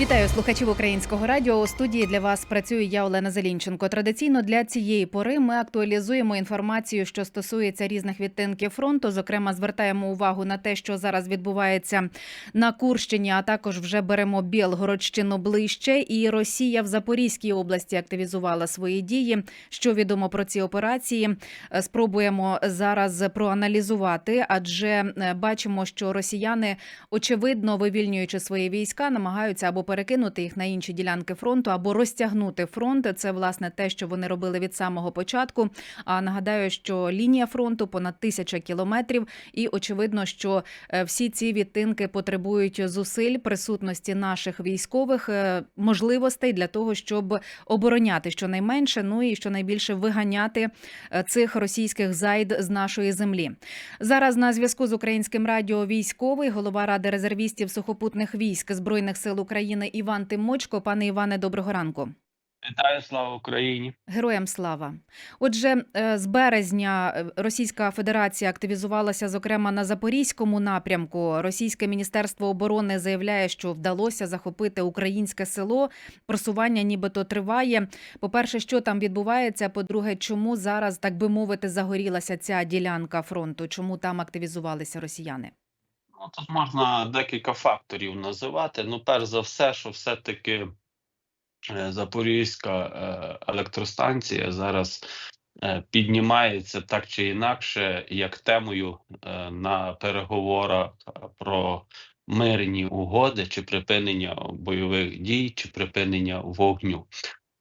Вітаю слухачів українського радіо. У студії для вас працюю я Олена Зелінченко. Традиційно для цієї пори ми актуалізуємо інформацію, що стосується різних відтинків фронту. Зокрема, звертаємо увагу на те, що зараз відбувається на Курщині, а також вже беремо Білгородщину ближче. І Росія в Запорізькій області активізувала свої дії. Що відомо про ці операції? Е, Спробуємо зараз проаналізувати, адже е, бачимо, що росіяни очевидно вивільнюючи свої війська, намагаються або перекинути їх на інші ділянки фронту, або розтягнути фронт. Це власне те, що вони робили від самого початку. А нагадаю, що лінія фронту понад тисяча кілометрів, і очевидно, що е, всі ці відтинки потребують зусиль присутності наших військових е, можливостей для того, щоб обороняти щонайменше, ну і щонайбільше виганяти е, цих російських зайд з нашої землі. Зараз на зв'язку з українським радіо військовий голова ради резервістів сухопутних військ збройних сил України Іван Тимочко. Пане Іване, доброго ранку. Вітаю, слава Україні! Героям слава. Отже, е, з березня е, Російська Федерація активізувалася, зокрема на запорізькому напрямку. Російське міністерство оборони заявляє, що вдалося захопити українське село. Просування нібито триває. По-перше, що там відбувається? По-друге, чому зараз, так би мовити, загорілася ця ділянка фронту? Чому там активізувалися росіяни? Ну, тут можна декілька факторів називати. Ну, перш за все, що все-таки е, Запорізька е, електростанція зараз е, піднімається так чи інакше, як темою на переговорах про мирні угоди чи припинення бойових дій, чи припинення вогню.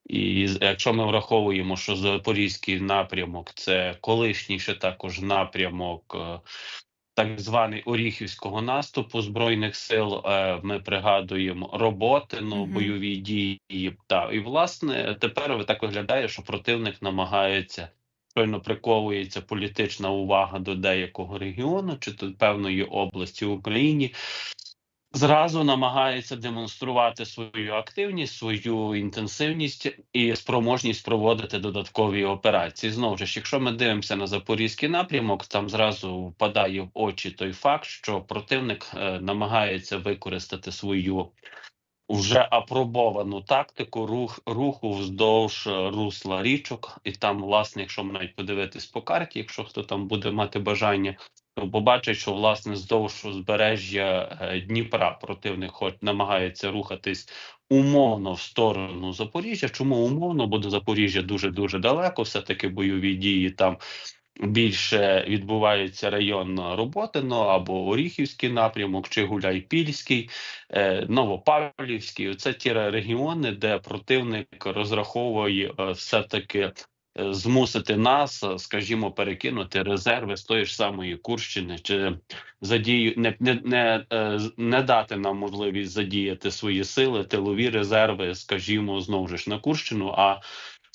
І якщо ми враховуємо, що Запорізький напрямок це колишній ще також напрямок. Так званий Оріхівського наступу збройних сил. е, Ми пригадуємо роботи, ну бойові дії. Та і власне тепер так виглядає, що противник намагається щойно приковується політична увага до деякого регіону чи до певної області в Україні. Зразу намагається демонструвати свою активність, свою інтенсивність і спроможність проводити додаткові операції. Знову ж, якщо ми дивимося на запорізький напрямок, там зразу впадає в очі той факт, що противник е, намагається використати свою вже апробовану тактику рух руху вздовж е, русла річок, і там, власне, якщо навіть подивитись по карті, якщо хто там буде мати бажання, побачить, що власне вздовж узбережжя е, Дніпра противник хоч намагається рухатись умовно в сторону Запоріжжя. Чому умовно? Бо до Запоріжжя дуже дуже далеко, все таки бойові дії там. Більше відбувається район Роботино або Оріхівський напрямок, чи Гуляйпільський, е, Новопавлівський. Це ті регіони, де противник розраховує е, все-таки е, змусити нас, е, скажімо, перекинути резерви з тої ж самої Курщини, чи задію не, не, не, е, не дати нам можливість задіяти свої сили, тилові резерви, скажімо, знову ж на Курщину. а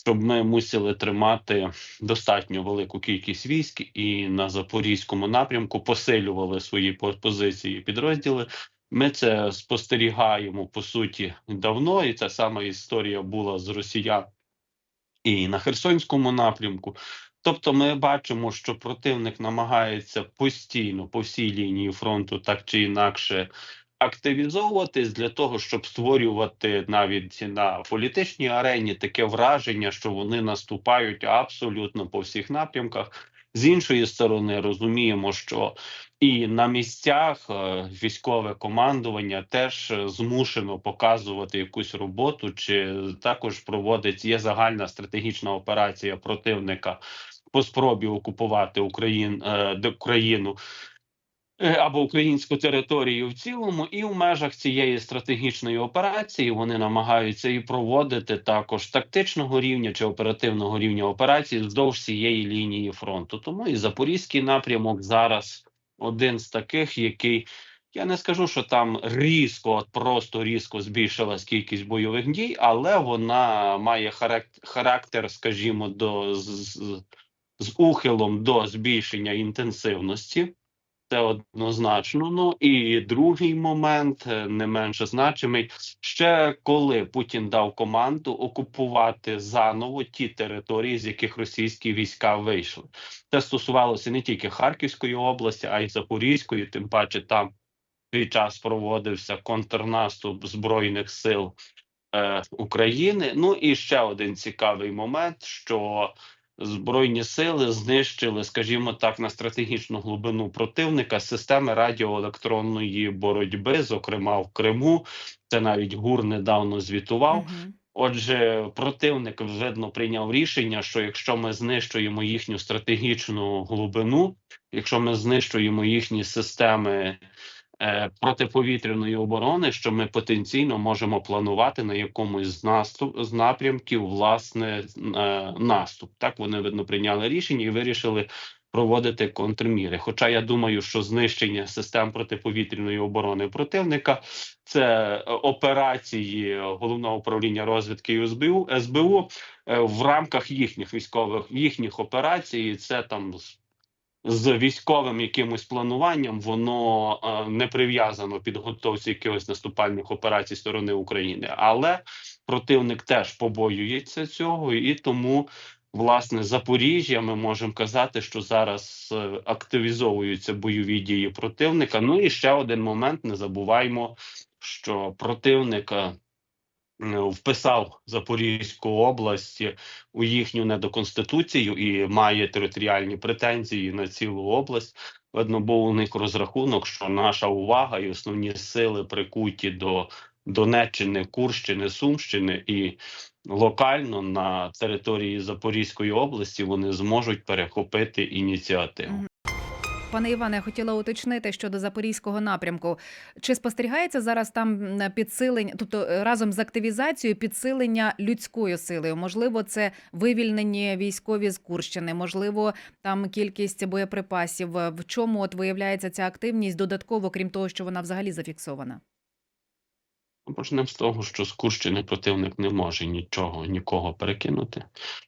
щоб ми мусили тримати достатньо велику кількість військ і на запорізькому напрямку посилювали свої позиції підрозділи. Ми це спостерігаємо по суті давно, і ця сама історія була з росіян і на Херсонському напрямку. Тобто, ми бачимо, що противник намагається постійно по всій лінії фронту, так чи інакше, активізовуватись для того, щоб створювати навіть на політичній арені таке враження, що вони наступають абсолютно по всіх напрямках. З іншої сторони, розуміємо, що і на місцях е, військове командування теж е, змушено показувати якусь роботу, чи також проводить є загальна стратегічна операція противника по спробі окупувати Україн, е, Україну або українську територію в цілому, і в межах цієї стратегічної операції вони намагаються і проводити також тактичного рівня чи оперативного рівня операції вздовж всієї лінії фронту. Тому і запорізький напрямок зараз один з таких, який. Я не скажу, що там різко, от просто різко збільшилась кількість бойових дій, але вона має характер скажімо, до з, з, з ухилом до збільшення інтенсивності. Це однозначно. Ну і другий момент, е, не менше значимий, ще коли Путін дав команду окупувати заново ті території, з яких російські війська вийшли. Це стосувалося не тільки Харківської області, а й Запорізької, тим паче там свій час проводився контрнаступ збройних сил е, України. Ну і ще один цікавий момент, що збройні сили знищили, скажімо так, на стратегічну глибину противника системи радіоелектронної боротьби, зокрема в Криму. Це навіть ГУР недавно звітував. Отже, противник видно прийняв рішення, що якщо ми знищуємо їхню стратегічну глибину, якщо ми знищуємо їхні системи протиповітряної оборони, що ми потенційно можемо планувати на якомусь з наступ з напрямків власне е, наступ. Так вони видно прийняли рішення і вирішили. Проводити контрміри. Хоча я думаю, що знищення систем протиповітряної оборони противника це е, операції головного управління розвідки СБУ СБУ е, в рамках їхніх військових їхніх операцій. Це там з, військовим якимось плануванням воно е, не прив'язано підготовці якихось наступальних операцій сторони України, але противник теж побоюється цього і тому. Власне, Запоріжжя, ми можемо казати, що зараз е, активізовуються бойові дії противника. Ну і ще один момент: не забуваймо, що противник е, вписав Запорізьку область у їхню недоконституцію і має територіальні претензії на цілу область. Видно, був у них розрахунок, що наша увага і основні сили прикуті до Донеччини, Курщини, Сумщини і локально на території Запорізької області вони зможуть перехопити ініціативу. Пане Іване, хотіла уточнити щодо запорізького напрямку. Чи спостерігається зараз там підсилення, тобто е, разом з активізацією підсилення людською силою? Можливо, це вивільнені військові з Курщини, можливо, там кількість боєприпасів. В чому от виявляється ця активність додатково, крім того, що вона взагалі зафіксована? Почнемо з того, що з Курщини противник не може нічого нікого перекинути.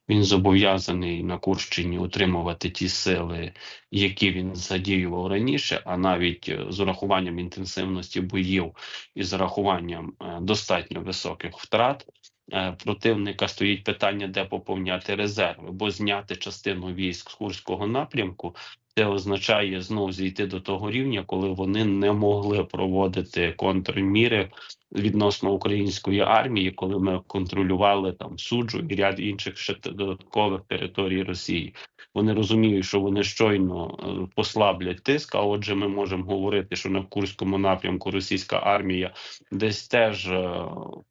Він зобов'язаний на Курщині утримувати ті сили, які він задіював раніше, а навіть е, з урахуванням інтенсивності боїв і з урахуванням е, достатньо високих втрат. е, Противника стоїть питання, де поповняти резерви, бо зняти частину військ з Курського напрямку це означає знову зійти до того рівня, коли вони не могли проводити контрміри відносно української армії, коли ми контролювали там суджу і ряд інших ще додаткових територій Росії. Вони розуміють, що вони щойно е, послаблять тиск. А отже, ми можемо говорити, що на Курському напрямку російська армія десь теж е,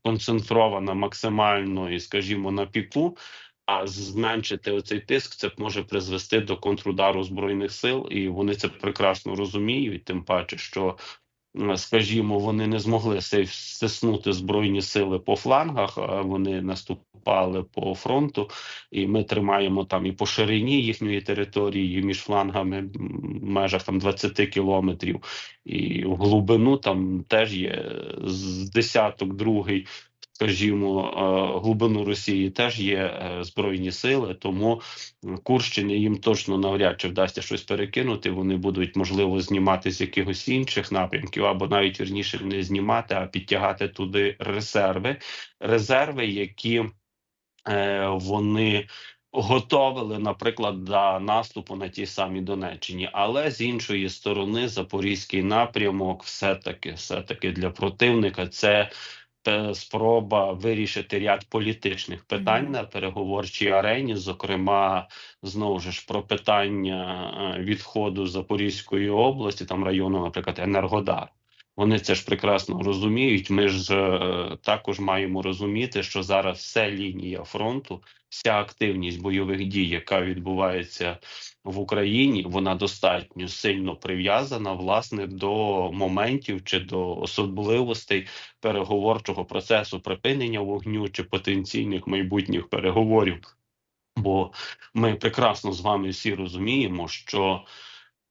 концентрована максимально і, скажімо, на піку. А зменшити оцей тиск це може призвести до контрудару збройних сил, і вони це прекрасно розуміють. Тим паче, що скажімо, вони не змогли стиснути збройні сили по флангах. Вони наступали по фронту, і ми тримаємо там і по ширині їхньої території, між флангами в межах там 20 кілометрів, і в глибину там теж є з десяток другий. Скажімо, е, глибину Росії теж є е, збройні сили, тому Курщині їм точно навряд чи вдасться щось перекинути. Вони будуть можливо знімати з якихось інших напрямків, або навіть вірніше не знімати, а підтягати туди резерви, резерви, які е, вони. Готовили, наприклад, до наступу на тій самій Донеччині, але з іншої сторони, запорізький напрямок, все таки, все таки для противника це спроба вирішити ряд політичних питань на переговорчій арені, зокрема, знову ж про питання е, відходу Запорізької області, там району, наприклад, Енергодар. Вони це ж прекрасно розуміють. Ми ж е, також маємо розуміти, що зараз вся лінія фронту, вся активність бойових дій, яка відбувається в Україні, вона достатньо сильно прив'язана власне до моментів чи до особливостей переговорчого процесу припинення вогню чи потенційних майбутніх переговорів. Бо ми прекрасно з вами всі розуміємо, що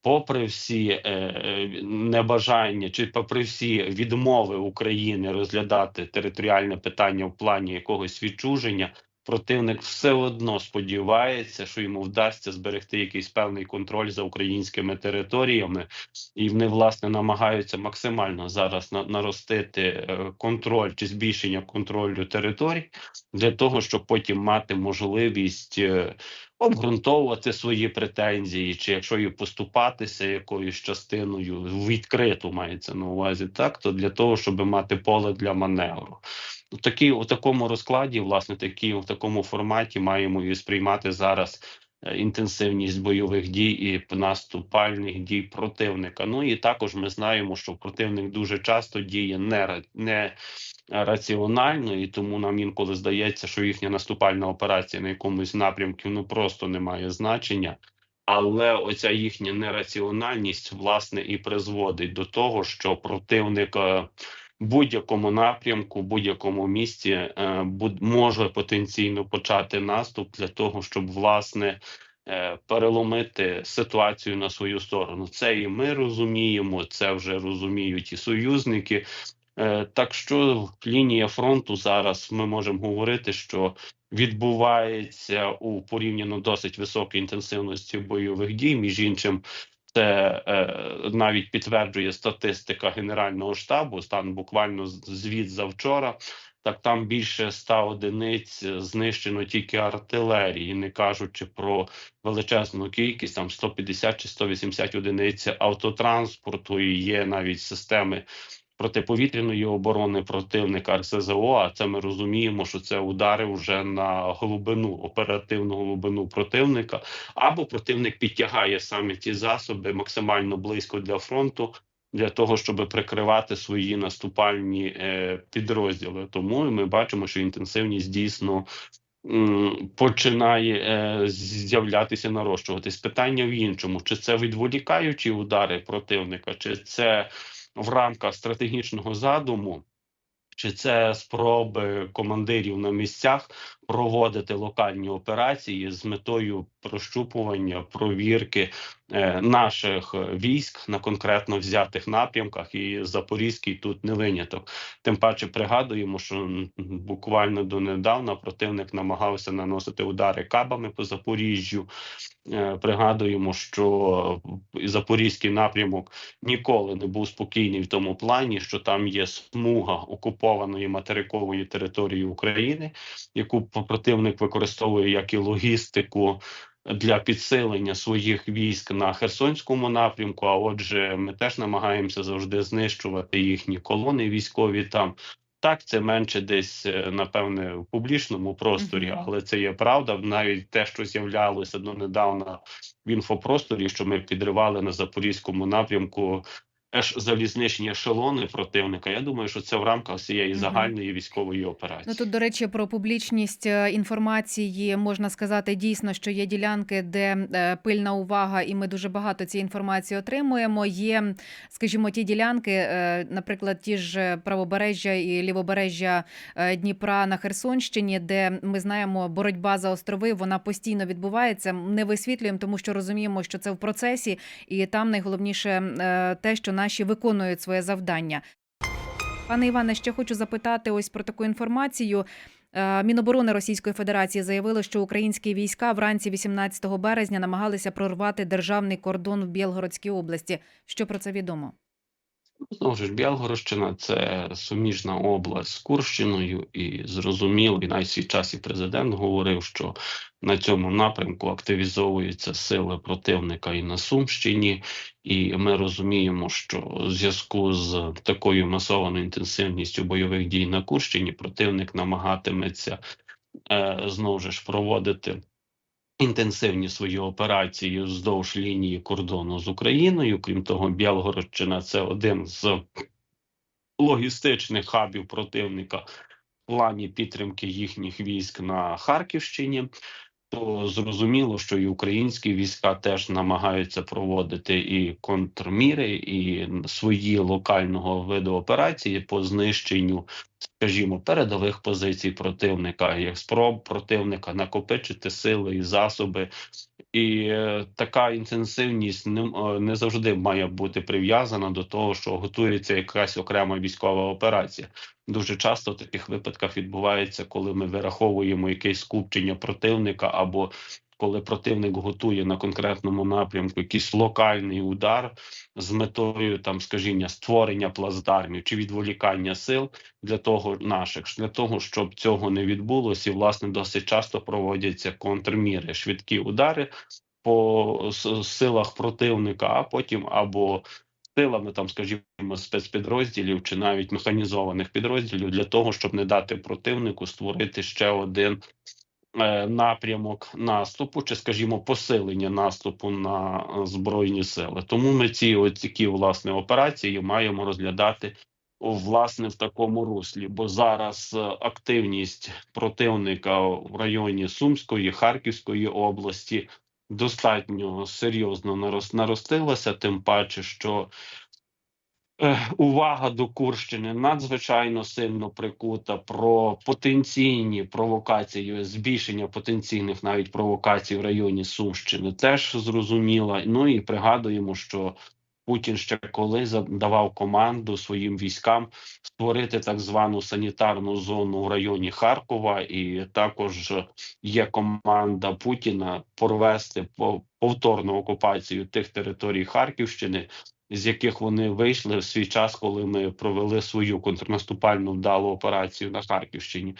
попри всі е, е, небажання чи попри всі відмови України розглядати територіальне питання в плані якогось відчуження, противник все одно сподівається, що йому вдасться зберегти якийсь певний контроль за українськими територіями, і вони власне намагаються максимально зараз на, наростити е, контроль чи збільшення контролю територій для того, щоб потім мати можливість. е, Обґрунтовувати свої претензії, чи якщо і поступатися якоюсь частиною відкриту мається на увазі, так то для того, щоб мати поле для маневру. У такій у такому розкладі, власне, такі в такому форматі маємо і сприймати зараз е, інтенсивність бойових дій і наступальних дій противника. Ну і також ми знаємо, що противник дуже часто діє не, не раціонально, і тому нам інколи здається, що їхня наступальна операція на якомусь напрямку ну просто не має значення. Але оця їхня нераціональність власне і призводить до того, що противник е, будь-якому напрямку, будь-якому місці е, може потенційно почати наступ для того, щоб власне е, переломити ситуацію на свою сторону. Це і ми розуміємо, це вже розуміють і союзники. Е, Так що лінія фронту зараз ми можемо говорити, що відбувається у порівняно досить високій інтенсивності бойових дій. Між іншим, це е, навіть підтверджує статистика Генерального штабу. Стан буквально звіт завчора. Так там більше 100 одиниць знищено тільки артилерії, не кажучи про величезну кількість, там 150 чи 180 одиниць автотранспорту. І є навіть системи протиповітряної оборони противника РСЗО. А це ми розуміємо, що це удари вже на глибину, оперативну глибину противника, або противник підтягає саме ті засоби максимально близько для фронту. Для того щоб прикривати свої наступальні е, підрозділи, тому ми бачимо, що інтенсивність дійсно м, починає е, з'являтися, нарощуватись. Питання в іншому: чи це відволікаючі удари противника, чи це в рамках стратегічного задуму, чи це спроби командирів на місцях проводити локальні операції з метою прощупування, провірки е, наших е, військ на конкретно взятих напрямках, і Запорізький тут не виняток. Тим паче пригадуємо, що буквально донедавна противник намагався наносити удари кабами по Запоріжжю. Е, Пригадуємо, що Запорізький напрямок ніколи не був спокійний в тому плані, що там є смуга окупованої материкової території України, яку противник використовує як і логістику для підсилення своїх військ на Херсонському напрямку. А отже, ми теж намагаємося завжди знищувати їхні колони військові там. Так, це менше десь, е, напевне, в публічному просторі, але це є правда. Навіть те, що з'являлося донедавна в інфопросторі, що ми підривали на запорізькому напрямку еш залізничні ешелони противника. Я думаю, що це в рамках цієї загальної військової операції. Ну тут, до речі, про публічність е, інформації можна сказати дійсно, що є ділянки, де е, пильна увага, і ми дуже багато цієї інформації отримуємо. Є, скажімо, ті ділянки, е, наприклад, ті ж правобережжя і лівобережжя Дніпра на Херсонщині, де ми знаємо, боротьба за острови вона постійно відбувається. Не висвітлюємо, тому що розуміємо, що це в процесі, і там найголовніше те, що наші виконують своє завдання. Пане Іване, ще хочу запитати ось про таку інформацію. Е, Міноборони Російської Федерації заявили, що українські війська вранці 18 березня намагалися прорвати державний кордон в Білгородській області. Що про це відомо? Знову ж Білгородщина це суміжна область з Курщиною, і зрозуміло, і навіть свій час і президент говорив, що на цьому напрямку активізовуються сили противника і на Сумщині, і ми розуміємо, що в зв'язку з такою масованою інтенсивністю бойових дій на Курщині противник намагатиметься е, знову ж проводити. Інтенсивні свої операції вздовж лінії кордону з Україною. Крім того, Білгородщина це один з логістичних хабів противника в плані підтримки їхніх військ на Харківщині. То зрозуміло, що і українські війська теж намагаються проводити і контрміри, і свої локального виду операції по знищенню, скажімо, передових позицій противника, як спроб противника накопичити сили і засоби. І е, така інтенсивність е, не завжди має бути прив'язана до того, що готується якась окрема військова операція. Дуже часто в таких випадках відбувається, коли ми вираховуємо якесь скупчення противника або коли противник готує на конкретному напрямку якийсь локальний удар з метою там, скажімо, створення плацдармів чи відволікання сил для того наших для того, щоб цього не відбулося, і власне досить часто проводяться контрміри, швидкі удари по силах противника, а потім або силами там, скажімо, спецпідрозділів чи навіть механізованих підрозділів для того, щоб не дати противнику створити ще один е, напрямок наступу, чи, скажімо, посилення наступу на е, збройні сили. Тому ми ці ось власне операції маємо розглядати власне в такому руслі, бо зараз е, активність противника в районі Сумської, Харківської області достатньо серйозно нарос- наростилася, тим паче, що е, увага до Курщини надзвичайно сильно прикута про потенційні провокації, збільшення потенційних навіть провокацій в районі Сумщини теж зрозуміла. Ну і пригадуємо, що Путін ще коли давав команду своїм військам створити так звану санітарну зону в районі Харкова, і також є команда Путіна провести по- повторну окупацію тих територій Харківщини, з яких вони вийшли в свій час, коли ми провели свою контрнаступальну вдалу операцію на Харківщині.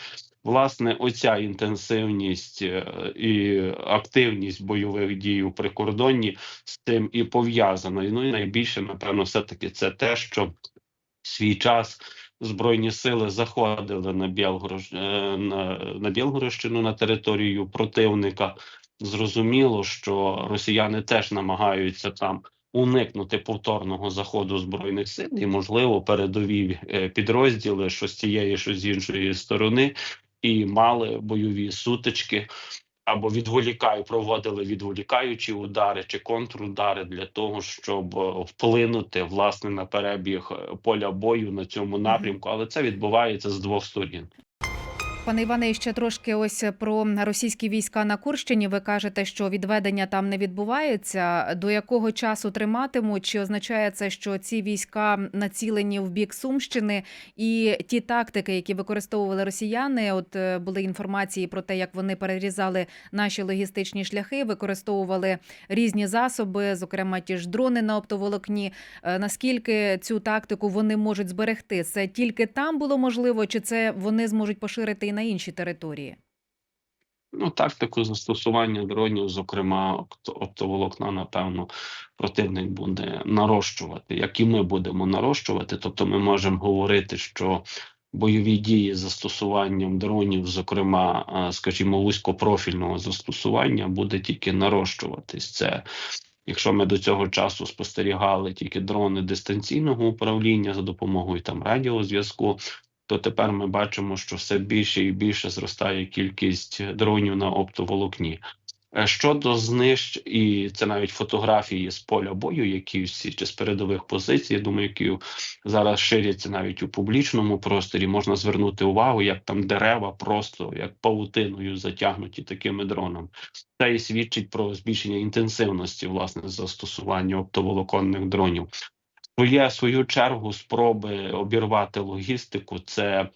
Власне, оця інтенсивність е, і активність бойових дій у прикордонні з цим і пов'язана. Ну і найбільше, напевно, все-таки це те, що в свій час збройні сили заходили на Білгород е, на, на Білгородщину на територію противника. Зрозуміло, що росіяни теж намагаються там уникнути повторного заходу збройних сил, і можливо передові е, підрозділи, що з цієї, що з іншої сторони, і мали бойові сутички. Або відволікаю, проводили відволікаючі удари чи контрудари для того, щоб е, вплинути власне на перебіг е, поля бою на цьому напрямку, але це відбувається з двох сторін. Пане Іване, ще трошки ось про російські війська на Курщині. Ви кажете, що відведення там не відбувається. До якого часу триматимуть? Чи означає це, що ці війська націлені в бік Сумщини? І ті тактики, які використовували росіяни, от е, були інформації про те, як вони перерізали наші логістичні шляхи, використовували різні засоби, зокрема ті ж дрони на оптоволокні. Е, Наскільки цю тактику вони можуть зберегти? Це тільки там було можливо, чи це вони зможуть поширити на інші території? Ну, тактику застосування дронів, зокрема опто- оптоволокна, напевно, противник буде нарощувати, як і ми будемо нарощувати. Тобто, ми можемо говорити, що бойові дії з застосуванням дронів, зокрема, скажімо, вузькопрофільного застосування, буде тільки нарощуватись. Це Якщо ми до цього часу спостерігали тільки дрони дистанційного управління за допомогою там радіозв'язку, то тепер ми бачимо, що все більше і більше зростає кількість дронів на оптоволокні. Е, Щодо знищ, і це навіть фотографії з поля бою, які всі чи з передових позицій, я думаю, які зараз ширяться навіть у публічному просторі, можна звернути увагу, як там дерева просто як павутиною затягнуті такими дронами. Це і свідчить про збільшення інтенсивності власне застосування оптоволоконних дронів. Своє свою чергу спроби обірвати логістику це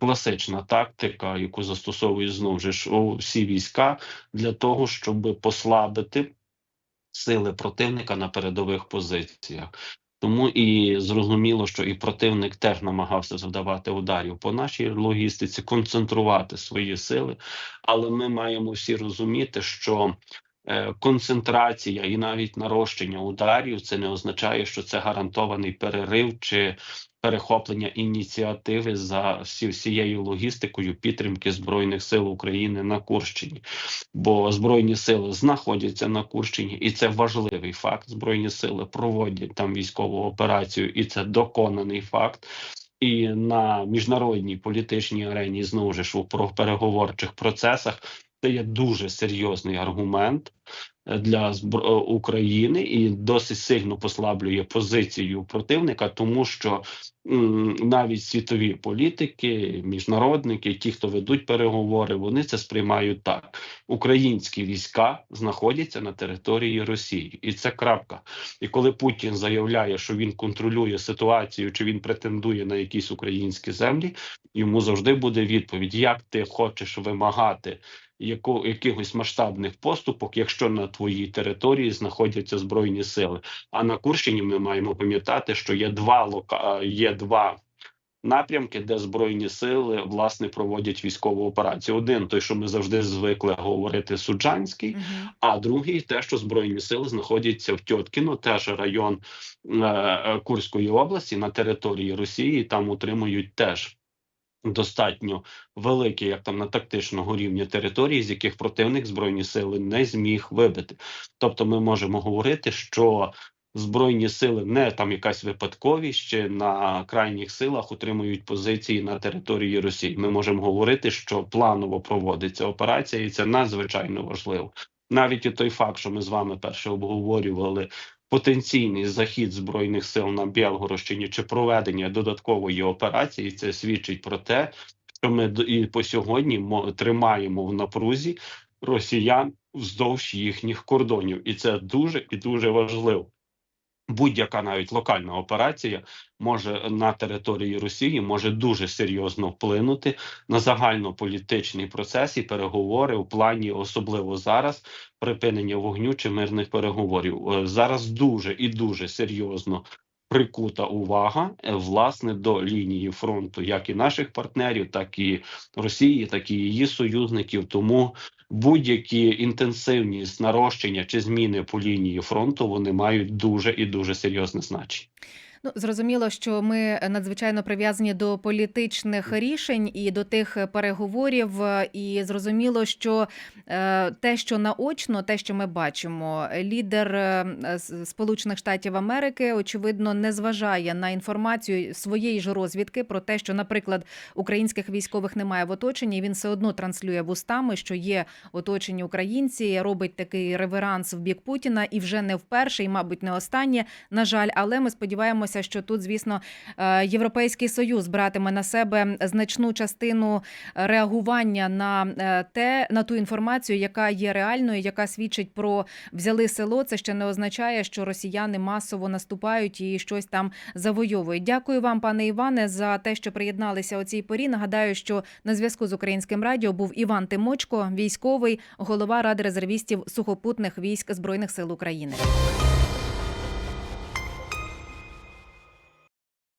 класична тактика, яку застосовують знову ж всі війська для того, щоб послабити сили противника на передових позиціях. Тому і зрозуміло, що і противник теж намагався завдавати ударів по нашій логістиці, концентрувати свої сили. Але ми маємо всі розуміти, що концентрація і навіть нарощення ударів це не означає, що це гарантований перерив чи перехоплення ініціативи за всією логістикою підтримки збройних сил України на Курщині. Бо збройні сили знаходяться на Курщині, і це важливий факт. Збройні сили проводять там військову операцію, і це доконаний факт. І на міжнародній політичній арені знову ж у переговорчих процесах це є дуже серйозний аргумент е, для е, України і досить сильно послаблює позицію противника, тому що навіть світові політики, міжнародники, ті, хто ведуть переговори, вони це сприймають так: українські війська знаходяться на території Росії, і це крапка. І коли Путін заявляє, що він контролює ситуацію, чи він претендує на якісь українські землі, йому завжди буде відповідь: як ти хочеш вимагати яко, якихось масштабних поступок, якщо на твоїй території знаходяться збройні сили. А на Курщині ми маємо пам'ятати, що є два лока є два. Напрямки, де збройні сили власне проводять військову операцію. Один той, що ми завжди звикли говорити, Суджанський, Мгм. а другий те, що збройні сили знаходяться в Тьоткіно, теж район е, е, Курської області на території Росії. Там утримують теж достатньо великі, як там на тактичного рівня території, з яких противник збройні сили не зміг вибити. Тобто, ми можемо говорити, що збройні сили не там якась випадковість, чи на крайніх силах утримують позиції на території Росії. Ми можемо говорити, що планово проводиться операція, і це надзвичайно важливо. Навіть і той факт, що ми з вами перше обговорювали потенційний захід збройних сил на Білгородщині чи проведення додаткової операції, це свідчить про те, що ми і по сьогодні мо- тримаємо в напрузі росіян вздовж їхніх кордонів, і це дуже і дуже важливо. Будь-яка навіть локальна операція може на території Росії може дуже серйозно вплинути на загальнополітичний процес і переговори у плані, особливо зараз, припинення вогню чи мирних переговорів. Е, Зараз дуже і дуже серйозно прикута увага е, власне до лінії фронту, як і наших партнерів, так і Росії, так і її союзників. Тому будь-які інтенсивні нарощення чи зміни по лінії фронту вони мають дуже і дуже серйозне значення. Ну, зрозуміло, що ми надзвичайно прив'язані до політичних рішень і до тих переговорів. І зрозуміло, що е, те, що наочно, те, що ми бачимо, лідер е, Сполучених Штатів Америки, очевидно, не зважає на інформацію своєї ж розвідки про те, що, наприклад, українських військових немає в оточенні. Він все одно транслює вустами, що є оточені українці, робить такий реверанс в бік Путіна, і вже не вперше, і мабуть, не останнє. На жаль, але ми сподіваємося, що тут, звісно, е, Європейський Союз братиме на себе значну частину реагування на е, те, на ту інформацію, яка є реальною, яка свідчить про взяли село. Це ще не означає, що росіяни масово наступають і щось там завойовують. Дякую вам, пане Іване, за те, що приєдналися о цій порі. Нагадаю, що на зв'язку з українським радіо був Іван Тимочко, військовий голова ради резервістів сухопутних військ збройних сил України.